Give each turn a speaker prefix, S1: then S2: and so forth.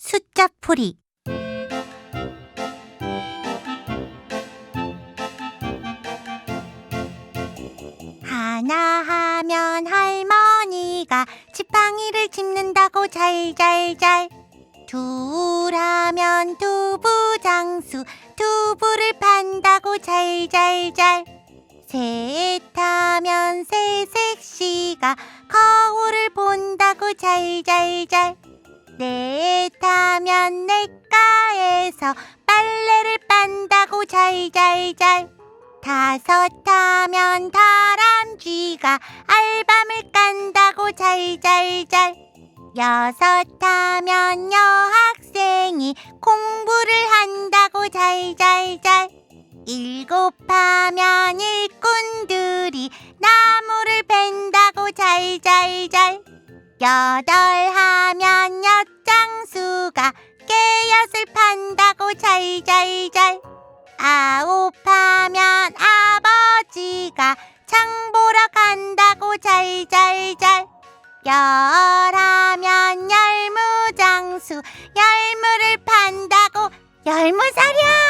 S1: 숫자풀이. 하나 하면 할머니가 지팡이를 짚는다고 잘잘잘. 둘 하면 두부장수 두부를 판다고 잘잘잘. 셋 하면 새색시가 거울을 본다고 잘잘잘. 넷 하면 냇가에서 빨래를 빤다고 잘잘잘. 다섯 하면 다람쥐가 알밤을 깐다고 잘잘잘. 여섯 하면 여학생이 공부를 한다고 잘잘잘. 일곱 하면 일꾼들이 나무를 벤다고 잘잘잘. 여덟 하면 엿장수가 잘잘잘 아홉 하면 아버지가 장 보러 간다고 잘잘잘 열 하면 열무장수 열무를 판다고 열무사려